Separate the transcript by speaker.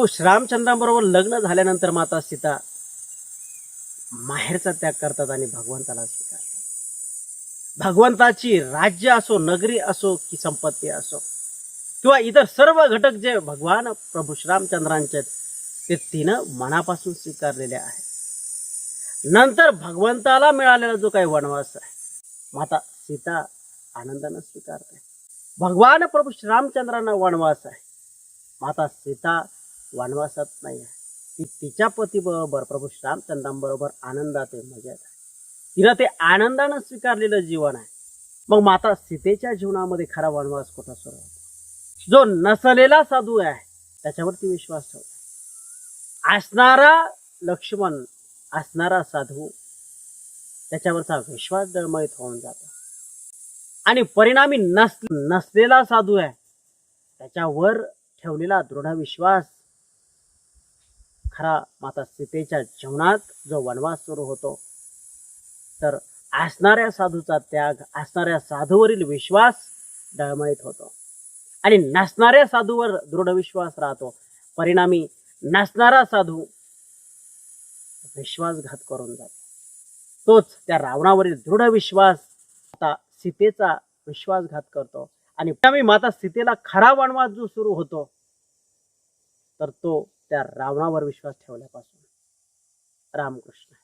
Speaker 1: तो लग्न झाल्यानंतर माता सीता माहेरचा त्याग करतात आणि भगवंताला स्वीकारतात. भगवंताची राज्य असो नगरी असो की संपत्ती असो किंवा इतर सर्व घटक जे भगवान प्रभू श्रीरामचंद्रांचे ते तिनं मनापासून स्वीकारलेले आहे नंतर भगवंताला मिळालेला जो काही वनवास आहे माता सीता आनंदानं स्वीकारते. भगवान प्रभू श्रीरामचंद्रांना वनवास आहे माता सीता वनवासात नाही आहे. ती तिच्या पतीबरोबर प्रभू श्रीरामचंद्रांबरोबर आनंदात आहे मजेत आहे. तिनं ते आनंदानं स्वीकारलेलं जीवन आहे. मग माता सीतेच्या जीवनामध्ये खरा वनवास कुठं सुरू होतो? जो नसलेला साधू आहे त्याच्यावरती विश्वास ठेवतो. असणारा लक्ष्मण असणारा साधू त्याच्यावरचा विश्वास डळमळीत होऊन जातो. आणि परिणामी नस नसलेला साधू आहे त्याच्यावर ठेवलेला दृढ विश्वास खरा माता सीतेच्या जीवनात जो वनवास सुरू होतो तर असणाऱ्या साधूचा त्याग असणाऱ्या साधूवरील विश्वास डळमळीत होतो. आणि नसणाऱ्या साधूवर दृढ विश्वास राहतो. परिणामी नसणारा साधू विश्वासघात करून जातो. तोच त्या रावणावरील दृढ विश्वास आता सीतेचा विश्वासघात करतो. आणि परिणामी माता सीतेला खरा वनवास जो सुरू होतो तर तो त्या रावणावर विश्वास ठेवल्यापासून रामकृष्ण